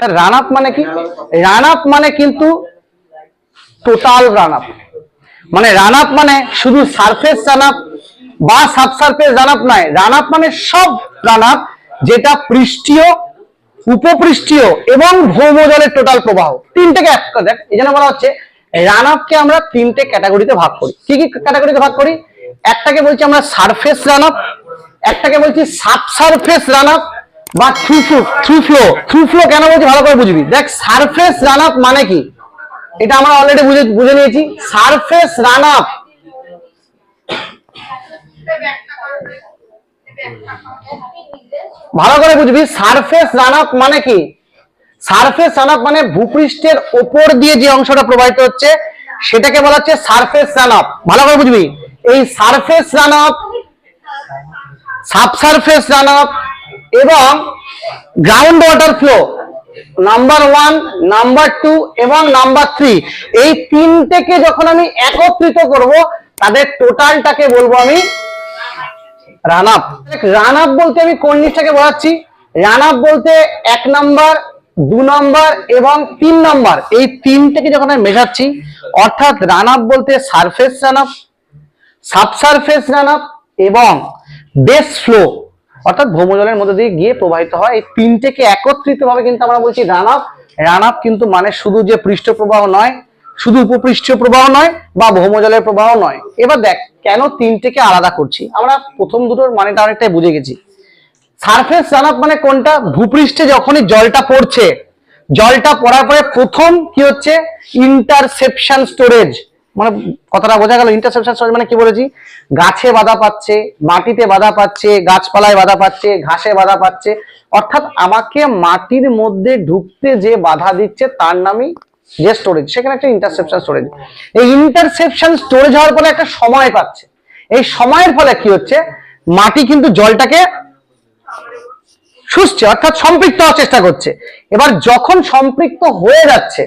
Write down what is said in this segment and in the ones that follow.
Run up মানে কি? Run up মানে কিন্তু টোটাল রান আপ মানে রান আপ মানে শুধু সারফেস রান আপ বা সাব সারফেস রান আপ নয় রান আপ মানে সব রান আপ যেটা পৃষ্ঠীয়, উপপৃষ্ঠীয় এবং ভৌমজলের টোটাল প্রবাহ। তিনটেকে এক দেখ, এই জন্য বলা হচ্ছে রান আপকে আমরা তিনটে ক্যাটাগরিতে ভাগ করি। কি কি ক্যাটাগরিতে ভাগ করি? একটাকে বলছি আমরা সারফেস রান আপ একটাকে বলছি সাব সারফেস রান আপ বা through flow through flow through flow কেন বলছি ভালো করে বুঝবি? দেখ সারফেস রান আপ মানে কি? এটা আমরা অলরেডি বুঝে বুঝে নিয়েছি। সারফেস রান আপ ভালো করে বুঝবি সারফেস রান আপ মানে কি? সারফেস রান আপ মানে ভূপৃষ্ঠের ওপর দিয়ে যে অংশটা প্রবাহিত হচ্ছে, সেটাকে বলা হচ্ছে সারফেস রান আপ ভালো করে বুঝবি? এই surface run up subsurface run up এবং ground water flow number one number two এবং নাম্বার থ্রি এই তিনটেকে যখন আমি একত্রিত করব, তাদের টোটালটাকে বলব আমি রান আপ রান আপ বলতে আমি কোন জিনিসটাকে বোঝাচ্ছি রান আপ বলতে এক নাম্বার দু নাম্বার এবং তিন নাম্বার এই তিনটেকে যখন আমি মেশাচ্ছি, অর্থাৎ রান আপ বলতে surface run up subsurface run up এবং বেস ফ্লো অর্থাৎ ভৌমজলের মধ্যে দিয়ে গিয়ে প্রবাহিত হয়। এই তিনটেকে একত্রিত ভাবে কিন্তু আমরা বলছি রান আপ রান আপ কিন্তু মানে শুধু যে পৃষ্ঠ প্রবাহ নয়, শুধু উপপৃষ্ঠীয় প্রবাহ নয় বা ভৌমজলের প্রবাহ নয়। এবার দেখ, কেন তিনটেকে আলাদা করছি? আমরা প্রথম দুটোর মানেটা অনেকটাই বুঝে গেছি। সারফেস রান আপ মানে কোনটা? ভূপৃষ্ঠে যখনই জলটা পড়ছে, জলটা পড়ার পরে প্রথম কি হচ্ছে? Interception storage. মানে কথাটা বোঝা গেল ইন্টারসেপশন স্টোরেজ মানে কি বলেছি? গাছে বাধা পাচ্ছে, মাটিতে বাধা পাচ্ছে, গাছপালায় বাধা পাচ্ছে, ঘাসে বাধা পাচ্ছে। অর্থাৎ আমাকে মাটির মধ্যে ঢুকতে যে বাধা দিচ্ছে, তার নামই যে স্টোরেজ সেখানে একটা ইন্টারসেপশন স্টোরেজ এই ইন্টারসেপশন স্টোরেজ হওয়ার ফলে একটা সময় পাচ্ছে। এই সময়ের ফলে কি হচ্ছে? মাটি কিন্তু জলটাকে শুষছে, অর্থাৎ সম্পৃক্ত হওয়ার চেষ্টা করছে। এবার যখন সম্পৃক্ত হয়ে যাচ্ছে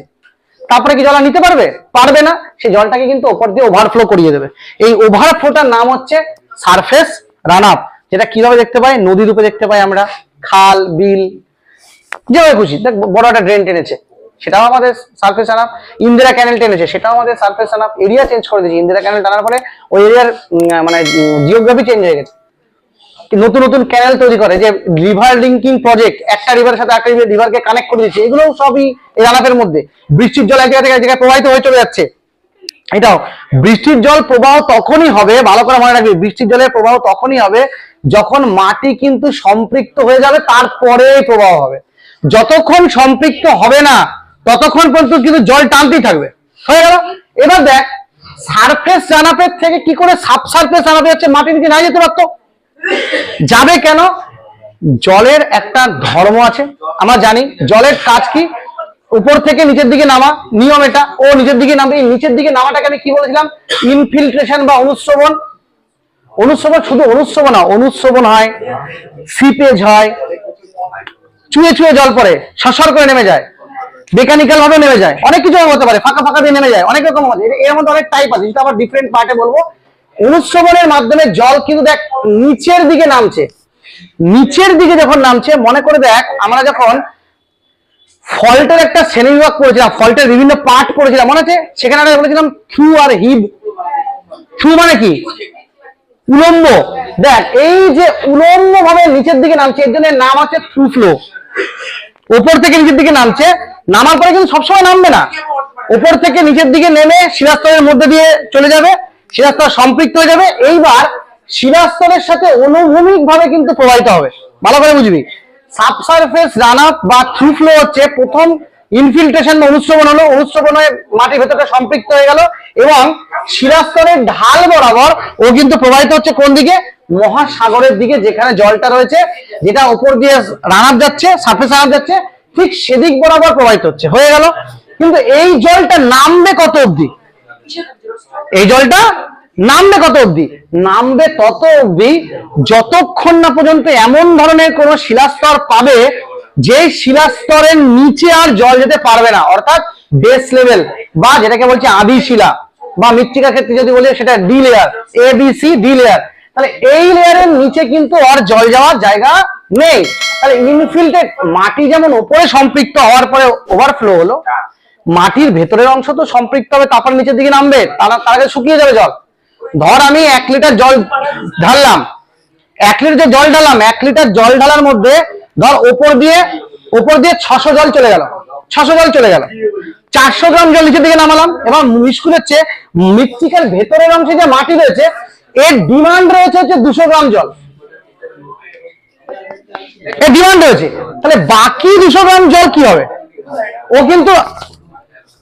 তারপরে কি জল নিতে পারবে? পারবে না। সেই জলটাকে কিন্তু ওপর দিয়ে ওভারফ্লো করিয়ে দেবে। এই ওভারফ্লোটার নাম হচ্ছে সারফেস রান আপ যেটা কীভাবে দেখতে পাই? নদী রূপে দেখতে পাই আমরা। খাল, বিল, যেভাবে খুশি। দেখ বড় একটা ড্রেন টেনেছে। সেটাও আমাদের surface run up Indira canal টেনেছে। সেটাও আমাদের surface run up area change করে দিয়েছে। ইন্দিরা ক্যানেল টানার পরে ওই এরিয়ার মানে জিওগ্রাফি চেঞ্জ হয়ে গেছে। নতুন নতুন ক্যানেল তৈরি করে, যে রিভার লিঙ্কিং প্রজেক্ট একটা রিভারের সাথে একটা রিভারকে কানেক্ট করে দিচ্ছে এগুলো সবই এই রানাপের মধ্যে। বৃষ্টির জল এক জায়গা থেকে এক জায়গায় প্রবাহিত হয়ে চলে যাচ্ছে। এটাও, বৃষ্টির জল প্রবাহ তখনই হবে, ভালো করে মনে রাখবি, বৃষ্টির জলের প্রবাহ তখনই হবে যখন মাটি কিন্তু সম্পৃক্ত হয়ে যাবে তারপরে প্রবাহ হবে। যতক্ষণ সম্পৃক্ত হবে না, ততক্ষণ পর্যন্ত কিন্তু জল টানতেই থাকবে। হয়ে গেল? এবার দেখ সারফেস রানাপের থেকে কি করে সাব সারফেস রানাপে হচ্ছে মাটির নিচে না যেতে পারতো? যাবে কেন? জলের একটা ধর্ম আছে, আমরা জানি। জলের কাজ কি? উপর থেকে নিচের দিকে নামা, নিয়ম এটা। ও নিচের দিকে নামবে, এই নিচের দিকে নামাটাকে আমি কি বলেছিলাম? ইনফিল্ট্রেশন বা অনুশ্রবণ। অনুশ্রবণ শুধু অনুশ্রবণ না, অনুশ্রবণ হয় সিপেজ হয়, চুয়ে চুয়ে জল পড়ে সসর করে নেমে যায় মেকানিক্যাল ভাবে নেমে যায়, অনেক কিছু হতে পারে, ফাঁকা ফাঁকা দিয়ে নেমে যায়, অনেক রকম এর মধ্যে অনেক টাইপ আছে, যেটা আবার ডিফারেন্ট পার্টে বলব। অনুশ্রবণের মাধ্যমে জল কিন্তু দেখ নিচের দিকে নামছে। নিচের দিকে যখন নামছে, মনে করে দেখ, আমরা যখন ফল্টের একটা শ্রেণীবিভাগ করেছিলাম, ফল্টের বিভিন্ন পার্ট পড়েছিলাম, মনে আছে? সেখানে আমরা বলেছিলাম থ্রু আর হিব। থ্রু মানে কি? উলম্ব। দেখ, এই যে উলম্ব ভাবে নিচের দিকে নামছে, এর জন্য নাম আছে থ্রু ফ্লো উপর থেকে নিচের দিকে নামছে, নামার পরে কিন্তু সবসময় নামবে না। উপর থেকে নিচের দিকে নেমে শিলাস্তরের মধ্যে দিয়ে চলে যাবে শিলাস্তর সম্পৃক্ত হয়ে যাবে। এইবার শিলাস্তরের সাথে অনুভূমিক ভাবে কিন্তু প্রবাহিত হবে। ভালো করে বুঝবি। সাবসারফেস রান আপ বা থ্রু ফ্লো হচ্ছে প্রথম ইনফিল্ট্রেশন বা অনুশ্রবণ হলো। অনুশ্রবণ হয়ে মাটির ভেতরটা সম্পৃক্ত হয়ে গেল এবং শিলাস্তরের ঢাল বরাবর ও কিন্তু প্রবাহিত হচ্ছে কোন দিকে? মহাসাগরের দিকে, যেখানে জলটা রয়েছে, যেটা উপর দিয়ে রান আপ যাচ্ছে সারফেস রান আপ যাচ্ছে, ঠিক সেদিক বরাবর প্রবাহিত হচ্ছে। হয়ে গেল। কিন্তু এই জলটা নামবে কত অবধি? এই জলটা নামবে কত অবধি? নামবে তত অবধি যতক্ষণ না পর্যন্ত এমন ধরনের কোন শিলাস্তর পাবে যে শিলাস্তরের নিচে আর জল যেতে পারবে না। অর্থাৎ বেস লেভেল বা যেটাকে বলছে আদি শিলা বা মৃত্তিকা ক্ষেত্রে যদি বলি সেটা D layer A B C D layer তাহলে এই লেয়ারের নিচে কিন্তু আর জল যাওয়ার জায়গা নেই। তাহলে ইনফিল্ট্রেট মাটি যেমন ওপরে সম্পৃক্ত হওয়ার পরে ওভারফ্লো হলো মাটির ভেতরের অংশ তো সম্পৃক্ত হবে, তারপর নিচের দিকে নামবে, তারা তার আগে শুকিয়ে যাবে জল। ধর আমি এক লিটার জল ঢাললাম। এক লিটার জল ঢালাম এক লিটার জল ঢালার মধ্যে ধর ওপর দিয়ে ওপর দিয়ে ছশো জল চলে গেল। ছশো জল চলে গেল। চারশো গ্রাম জল নিচের দিকে নামালাম। এবং মিসকুল হচ্ছে মৃত্তিকার ভেতরের অংশে যে মাটি রয়েছে, এর ডিমান্ড রয়েছে হচ্ছে দুশো গ্রাম জল। এর ডিমান্ড রয়েছে। তাহলে বাকি দুশো গ্রাম জল কি হবে? ও কিন্তু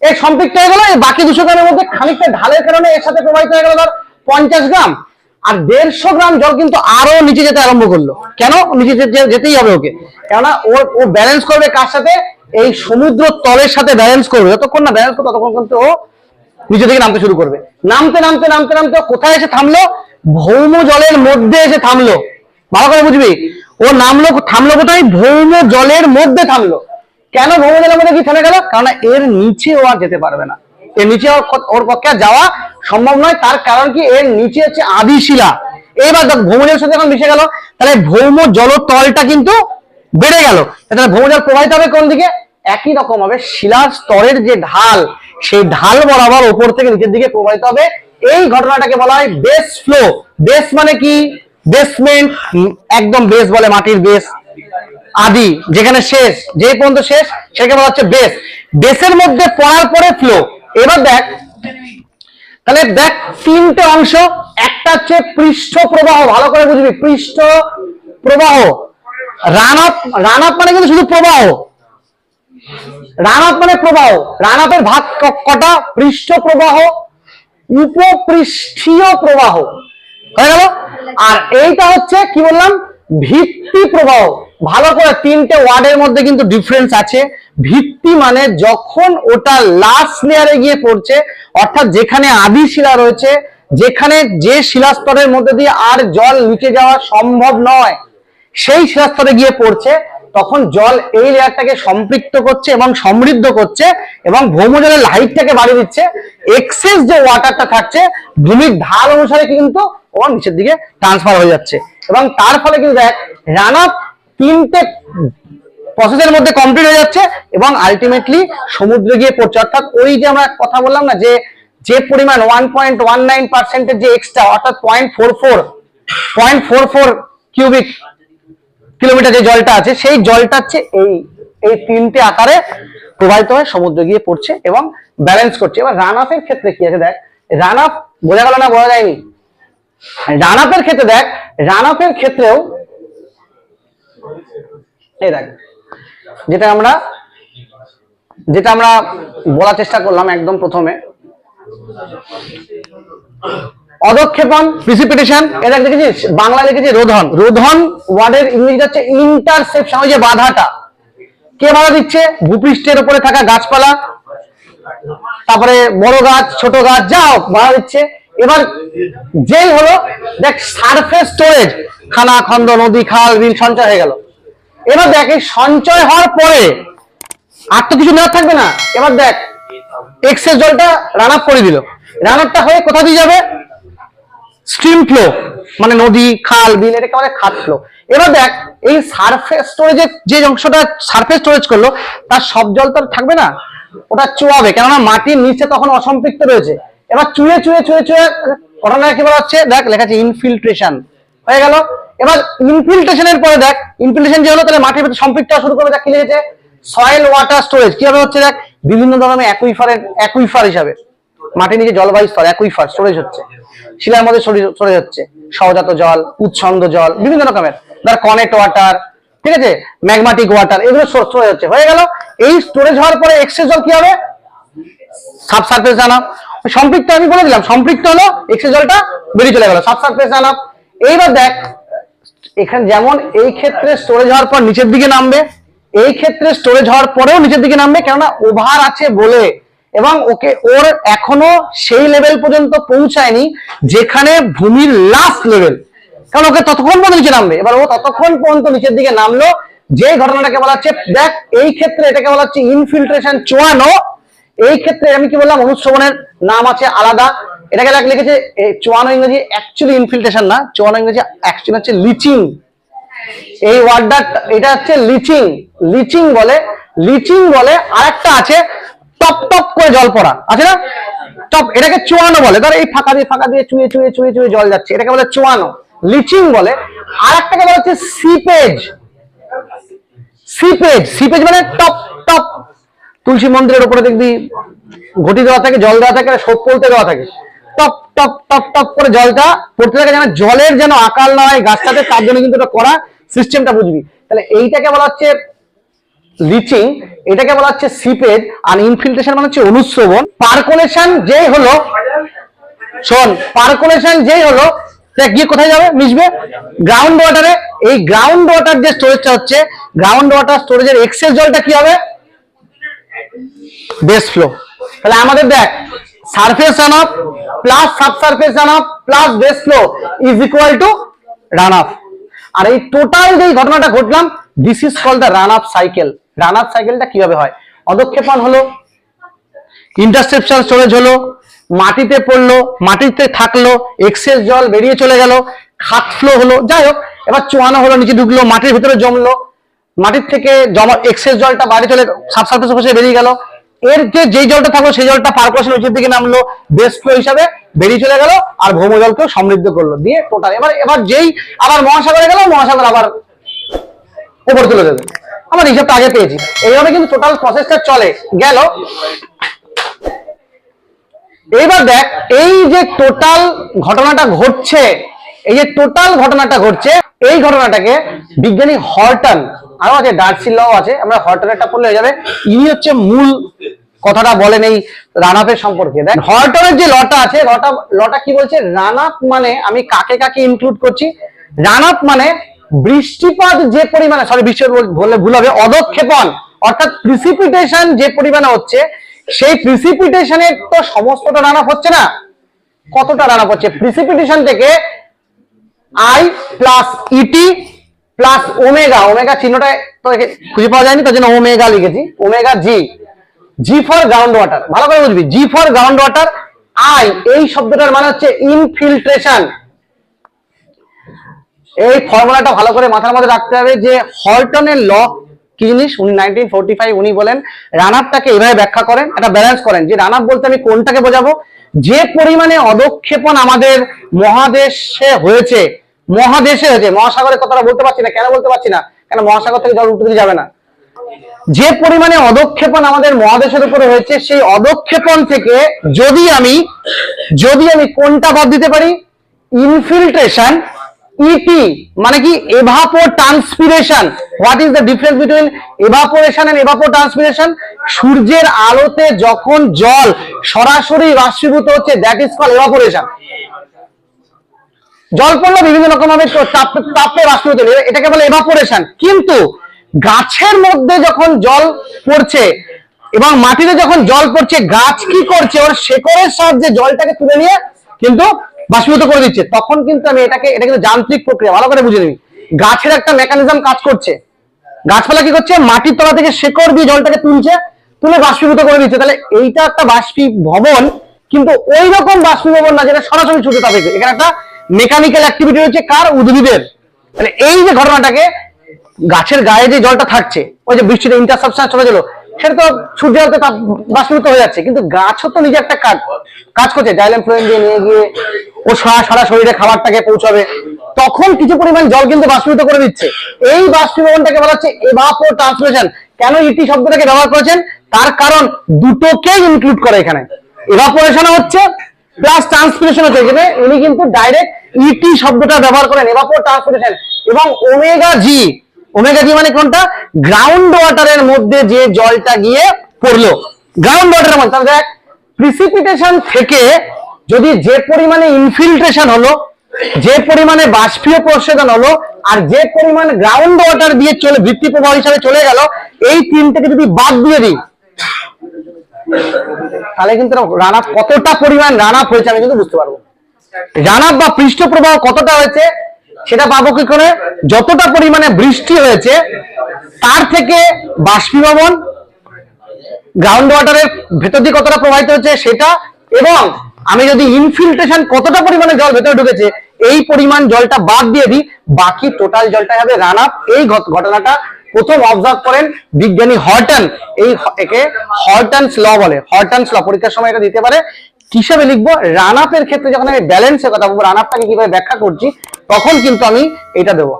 এই সম্পৃক্ত হয়ে গেল, এই বাকি দুশো গ্রামের মধ্যে খানিকটা ঢালের কারণে এর সাথে প্রবাহিত হয়ে গেল ধর পঞ্চাশ গ্রাম। আর দেড়শো গ্রাম জল কিন্তু আরও নিচে যেতে আরম্ভ করল। কেন? নিচে যেতে- যেতেই হবে ওকে। কেননা ও ব্যালেন্স করবে কার সাথে? এই সমুদ্র তলের সাথে ব্যালেন্স করবে। যতক্ষণ না ব্যালেন্স করবে, ততক্ষণ কিন্তু ও নিচে থেকে নামতে শুরু করবে। নামতে নামতে নামতে নামতে কোথায় এসে থামলো? ভৌম জলের মধ্যে এসে থামলো। ভালো করে বুঝবি? ও নামলো, থামলো কোথায়? ভৌম জলের মধ্যে থামলো। কেন ভৌমজলের মধ্যে কি থেমে গেল? কারণ এর নিচে ও আর যেতে পারবে না। এর নিচে ওর পক্ষে যাওয়া সম্ভব নয়। তার কারণ কি? এর নিচে হচ্ছে আদিশিলা এইবার দেখ ভৌম জলের সাথে যখন মিশে গেল, তাহলে ভৌম জলতলটা কিন্তু বেড়ে গেল। তাহলে ভৌম জল প্রবাহিত হবে কোন দিকে? একই রকম হবে। শিলার স্তরের যে ঢাল, সেই ঢাল বরাবর উপর থেকে নিচের দিকে প্রবাহিত হবে। এই ঘটনাটাকে বলা হয় বেস ফ্লো বেস মানে কি? বেসমেন্ট একদম বেস বলে মাটির বেস আদি, যেখানে শেষ, যে পর্যন্ত শেষ, সেটাকে বলা হচ্ছে বেস বেসের মধ্যে পড়ার পরে ফ্লো এবার দেখ, তাহলে দেখ তিনটে অংশ, একটা হচ্ছে পৃষ্ঠ প্রবাহ, ভালো করে বুঝবি, পৃষ্ঠ প্রবাহ। রান আপ রান আপ মানে কিন্তু শুধু প্রবাহ। রান আপ মানে প্রবাহ। রান আপের ভাগ কটা? পৃষ্ঠ প্রবাহ, উপপৃষ্ঠীয় প্রবাহ। হয়ে গেল? আর এইটা হচ্ছে, কি বললাম? ভিত্তি প্রবাহ। ভালো করে তিনটে ওয়ার্ডের মধ্যে কিন্তু ডিফারেন্স আছে। ভিত্তি মানে যখন ওটা লাস্ট লেয়ারে গিয়ে পড়ছে, অর্থাৎ যেখানে আদি শিলা রয়েছে, যেখানে যে শিলাস্তরের মধ্যে দিয়ে আর জল নিচে যাওয়া সম্ভব নয়, সেই শিলাস্তরে গিয়ে পড়ছে, তখন জল এই লেয়ারটাকে সম্পৃক্ত করছে এবং সমৃদ্ধ করছে এবং ভৌমজলের লাইটটাকে বাড়িয়ে দিচ্ছে। এক্সেস যে ওয়াটারটা থাকছে, ভূমির ঢাল অনুসারে কিন্তু ও নিচের দিকে ট্রান্সফার হয়ে যাচ্ছে। এবং তার ফলে কিন্তু দেখ রান আপ তিনটে প্রসেসের মধ্যে কমপ্লিট হয়ে যাচ্ছে এবং আলটিমেটলি সমুদ্রে গিয়ে পড়ছে। অর্থাৎ ওই যে আমরা কথা বললাম না, যে যে পরিমাণ ওয়ান পয়েন্ট ওয়ান নাইন পার্সেন্টের যে এক্সট্রা অর্থাৎ point four four point four four cubic kilometre যে জলটা আছে, সেই জলটা হচ্ছে এই এই তিনটে আকারে প্রবাহিত হয়ে সমুদ্রে গিয়ে পড়ছে এবং ব্যালেন্স করছে। এবার রান আপের ক্ষেত্রে কি আছে দেখ রান আপ বোঝা গেল না বোঝা যায়নি? রান আপের ক্ষেত্রে দেখ রান আপের ক্ষেত্রেও এই দেখ, যেটা আমরা যেটা আমরা বলার চেষ্টা করলাম একদম প্রথমে। অধক্ষেপণ প্রিসিপিটেশন এটা দেখেছিস? বাংলা লিখেছি রোধন। রোধন ওয়ার্ডের ইংরেজি হচ্ছে ইন্টারসেপশন ওই যে বাধাটা। কে বাধা দিচ্ছে? ভূপৃষ্ঠের উপরে থাকা গাছপালা, তারপরে বড় গাছ, ছোট গাছ, যা বাধা দিচ্ছে। এবার যেই হলো, দেখ সারফেস স্টোরেজ খানা খন্দ নদী, খাল বিল সঞ্চয় হয়ে গেল। এবার দেখ, এই সঞ্চয় হওয়ার পরে আর তো কিছু নেওয়ার থাকবে না। এবার দেখ এক্সেস জলটা রান আপ করে দিল। রান আপটা হয়ে কোথা দিয়ে যাবে? স্ট্রিম ফ্লো মানে নদী, খাল, বিল, এটাকে বলে খাত ফ্লো এবার দেখ, এই সারফেস স্টোরেজের যে অংশটা সারফেস স্টোরেজ করল, তার সব জল তো থাকবে না? ওটা চুয়াবে, কেননা মাটির নিচে তখন অসম্পৃক্ত রয়েছে। এবার চুয়ে চুয়ে চুয়ে চুয়ে ঘটনা কি বলা হচ্ছে? দেখ, লেখা আছে ইনফিল্ট্রেশন হয়ে গেল। এবার ইনফিল্ট্রেশনের পরে দেখ ইনফিল্ট্রেশন যে হলো, তাহলে মাটির ভিতরে সম্পৃক্ত শুরু করবে, দেখ, কি লিখেছে? সয়েল ওয়াটার স্টোরেজ কীভাবে হচ্ছে, দেখ? বিভিন্ন ধরনের অ্যাকুইফারের অ্যাকুইফার হিসাবে। মাটির নিচে জলবায়ু স্তর অ্যাকুইফার স্টোরেজ হচ্ছে। শিলার মধ্যে স্টোরেজ হচ্ছে। সহজাত জল উচ্ছন্দ জল, বিভিন্ন রকমের। ধর কনেট ওয়াটার ঠিক আছে? ম্যাগমাটিক ওয়াটার এগুলো স্টোরেজ হচ্ছে। হয়ে গেল। এই স্টোরেজ হওয়ার পরে এক্সেস জল কি হবে? সাব সারফেস জানাব সম্পৃক্ত আমি বলে দিলাম, সম্পৃক্ত হলো এক্সেস জলটা বেরিয়ে চলে গেল। সাব সারফেস জানাব এইবার দেখ, এখানে যেমন এই ক্ষেত্রে স্টোরেজ হওয়ার পর নিচের দিকে নামবে, এই ক্ষেত্রে স্টোরেজ হওয়ার পরেও নিচের দিকে নামবে, কেননা ওভার আছে বলে। এবং ওকে ওর এখনও সেই লেভেল পর্যন্ত পৌঁছায়নি, যেখানে ভূমির লাস্ট লেভেল কারণ ওকে ততক্ষণ পর্যন্ত নিচে নামবে। এবার ও ততক্ষণ পর্যন্ত নিচের দিকে নামলো, যে ঘটনাটাকে বলা হচ্ছে, দেখ, এই ক্ষেত্রে এটাকে বলা হচ্ছে ইনফিল্ট্রেশন চোয়ানো এই ক্ষেত্রে আমি কি বললাম, অনুশ্রবণের নাম আছে আলাদা। এটাকে দেখ, লিখেছে চোয়ানো ইংরেজি অ্যাকচুয়ালি ইনফিল্ট্রেশন না চোয়ানো ইংরেজি অ্যাকচুয়ালি হচ্ছে লিচিং এই ওয়ার্ডটা এটা হচ্ছে লিচিং লিচিং বলে লিচিং বলে আরেকটা আছে, টপ টপ করে জল পড়া। আছে না? টপ, এটাকে চুয়ানো বলে। ধর এই ফাঁকা দিয়ে ফাঁকা দিয়ে চুয়ে চুয়ে চুয়ে চুয়ে জল যাচ্ছে, এটাকে বলে চুয়ানো লিচিং বলে আর একটাকে বলা হচ্ছে সিপেজ সিপেজ সিপেজ মানে টপ টপ তুলসী মন্দিরের উপরে দেখবি ঘটি দেওয়া থাকে, জল দেওয়া থাকে সোপ পলতে দেওয়া থাকে। টপ টপ টপ টপ করে জলটা পড়তে থাকে যেন জলের যেন আকাল না হয়, গাছটাতে, তার জন্য কিন্তু এটা করা সিস্টেমটা বুঝবি। তাহলে এইটাকে বলা হচ্ছে লিচিং এটাকে বলা হচ্ছে সিপেজ আর ইনফিল্ট্রেশন মানে হচ্ছে অনুশ্রবণ। পার্কুলেশন যেই হলো, শোন পার্কুলেশন যেই হলো গিয়ে কোথায় যাবে, মিশবে? গ্রাউন্ড ওয়াটারে এই গ্রাউন্ড ওয়াটার যে স্টোরেজটা হচ্ছে গ্রাউন্ড ওয়াটার স্টোরেজের এক্সেস জলটা কি হবে? বেস ফ্লো তাহলে আমাদের দেখ surface run off plus sub subsurface run off plus base flow is equal to run off আর এই টোটাল যে ঘটনাটা ঘটলাম this is call the run up cycle run up সাইকেলটা কীভাবে হয়? অদক্ষেপণ হলো ইন্টারসেপশন স্টোরেজ হলো, মাটিতে পড়ল, মাটিতে থাকল এক্সেস জল বেরিয়ে চলে গেল, খাত ফ্লো হলো, যাই হোক, এবার চোয়ানো হলো, নিচে ঢুকলো, মাটির ভিতরে জমলো মাটির থেকে জমা এক্সেস জলটা বাইরে চলে সাবসারফেস বসে বেরিয়ে গেল। এর যে, যেই জলটা থাকল, সেই জলটা পার্কশন নিচের দিকে নামলো বেস ফ্লো হিসাবে বেরিয়ে চলে গেল আর ভৌম জলকেও সমৃদ্ধ করল। দিয়ে টোটাল এবার এবার যেই আবার মহাসাগরে গেল, মহাসাগর আবার উপর তুলে দেবে আমার হিসাবটা আগে পেয়েছি। এইভাবে কিন্তু টোটাল প্রসেসটা চলে। গেল। এইবার দেখ, এই যে টোটাল ঘটনাটা ঘটছে, এই যে টোটাল ঘটনাটা ঘটছে, এই ঘটনাটাকে বিজ্ঞানী হর্টন আরও আছে ডার্সিলাও আছে। আমরা হর্টনেরটা পড়লে হয়ে যাবে। ইনি হচ্ছে মূল কথাটা বলেন এই রানাপের সম্পর্কে। দেখ হর্টনের যে লটা আছে, লটা লটা কি বলছে? রানাপ মানে আমি কাকে কাকে ইনক্লুড করছি? রানাপ মানে বৃষ্টিপাত যে পরিমাণে সরি বললে ভুল হবে অদক্ষেপণ অর্থাৎ প্রিসিপিটেশন যে পরিমাণে হচ্ছে, সেই প্রিসিপিটেশনের তো সমস্তটা রানাপ হচ্ছে না। কতটা রানাপ হচ্ছে? প্রিসিপিটেশন থেকে I plus ET plus omega omega চিহ্নটা তো খুঁজে পাওয়া যায়নি, তার জন্য ওমেগা লিখেছি omega G G for ground water ভালো করে বুঝবি G for ground water I এই শব্দটার মানে হচ্ছে ইনফিল্ট্রেশন এই ফর্মুলাটা ভালো করে মাথার মধ্যে রাখতে হবে যে হলটনের ল কি জিনিস? উনি নাইনটিন ফোর্টি ফাইভ উনি বলেন রান আপটাকে এইভাবে ব্যাখ্যা করেন, একটা ব্যালেন্স করেন, যে রান বলতে আমি কোনটাকে বোঝাবো? যে পরিমাণে অদক্ষেপণ আমাদের মহাদেশে হয়েছে মহাদেশে হয়েছে। মহাসাগরের কথাটা বলতে পারছি না। কেন বলতে পারছি না? কেন মহাসাগর থেকে জল উঠতে যাবে না? যে পরিমাণে অদক্ষেপণ আমাদের মহাদেশের উপরে হয়েছে, সেই অদক্ষেপণ থেকে যদি আমি যদি আমি কোনটা বাদ দিতে পারি? ইনফিল্ট্রেশন ইটি মানে কি? Evapotranspiration what is the difference between evaporation and evapotranspiration সূর্যের আলোতে যখন জল সরাসরি বাষ্পীভূত হচ্ছে দ্যাট ইজ কল এভাপোরেশন জল পড়ল বিভিন্ন রকম ভাবে তাপ বাষ্পীভূত হলো এটাকে বলে এভাপোরেশন কিন্তু গাছের মধ্যে যখন জল পড়ছে এবং মাটিতে যখন জল পড়ছে, গাছ কি করছে? ওর শেকড়ের সাহায্যে জলটাকে তুলে নিয়ে কিন্তু বাষ্পীভূত করে দিচ্ছে। তখন কিন্তু আমি এটাকে, এটা কিন্তু যান্ত্রিক প্রক্রিয়া। ভালো করে বুঝে নিবি। গাছের একটা মেকানিজম কাজ করছে। গাছপালা কি করছে? মাটির তলা থেকে শেকড় দিয়ে জলটাকে তুলছে, তুলে বাষ্পীভূত করে দিচ্ছে। তাহলে এইটা একটা বাষ্পী ভবন কিন্তু ওই রকম বাষ্পীভবন না যেটা সরাসরি ছুটে তাপে। এখানে একটা মেকানিক্যাল অ্যাক্টিভিটি হচ্ছে কার? উদ্ভিদের। তাহলে এই যে ঘটনাটাকে গাছের গায়ে যে জলটা থাকছে, ওই যে বৃষ্টিতে ইন্টারসাবস্টেন্স চলে গেল, সেটা তো সূর্যের আলোতে তাপ বাষ্পীভূত হয়ে যাচ্ছে। কিন্তু গাছও তো নিজে একটা কাজ কাজ করছে। ডাইলেন ফ্লোয়েম দিয়ে নিয়ে গিয়ে ও সারা সারা শরীরে খাবারটাকে পৌঁছাবে। তখন কিছু পরিমাণ জল কিন্তু বাষ্পীভূত করে দিচ্ছে। এই বাষ্পীভবনটাকে বলা হচ্ছে এভাপো ট্রান্সলেশন কেন ইটি শব্দটাকে ব্যবহার করেছেন? তার কারণ দুটোকেই ইনক্লুড করে এখানে। এভাপোরেশন হচ্ছে প্লাস ট্রান্সপিরেশন হচ্ছে এখানে। উনি কিন্তু ডাইরেক্ট ইটি শব্দটা ব্যবহার করেন এভাপো ট্রান্সপিরেশন এবং ওমেগা জি ওমেগা জি মানে কোনটা? গ্রাউন্ড ওয়াটারের মধ্যে যে জলটা গিয়ে পড়ল। গ্রাউন্ড ওয়াটারের মধ্যে, তাহলে দেখ প্রিসিপিটেশন থেকে যদি যে পরিমাণে ইনফিল্ট্রেশন হলো, যে পরিমাণে বাষ্পীয় প্রসেদন হলো, আর যে পরিমাণ গ্রাউন্ড ওয়াটার দিয়ে চলে বৃত্তি প্রবাহ হিসাবে চলে গেল, এই তিনটাকে যদি বাদ দিয়ে দিই তাহলে কিন্তু রান আপ কতটা পরিমাণ রান আপ হয়েছে আমি কিন্তু বুঝতে পারব রান আপ বা পৃষ্ঠ প্রবাহ কতটা হয়েছে সেটা পাবো কি করে? যতটা পরিমাণে বৃষ্টি হয়েছে, তার থেকে বাষ্পীভবন গ্রাউন্ড ওয়াটারের ভেতর দিয়ে কতটা প্রবাহিত হচ্ছে সেটা, এবং আমি যদি ইনফিল্ট্রেশন কতটা পরিমাণে জল ভেতরে ঢুকেছে, এই পরিমাণ জলটা বাদ দিয়ে দিই, বাকি টোটাল জলটা হবে রান আপ এই ঘটনাটা প্রথম অবজার্ভ করেন বিজ্ঞানী হর্টন। এই একে হর্টনস ল বলে। হর্টনস ল, পরীক্ষার সময় এটা দিতে পারে। কিসেবে লিখব? রান আপের ক্ষেত্রে যখন আমি ব্যালেন্সের কথা বলব, রান আপটাকে কীভাবে ব্যাখ্যা করছি, তখন কিন্তু আমি এটা দেবো।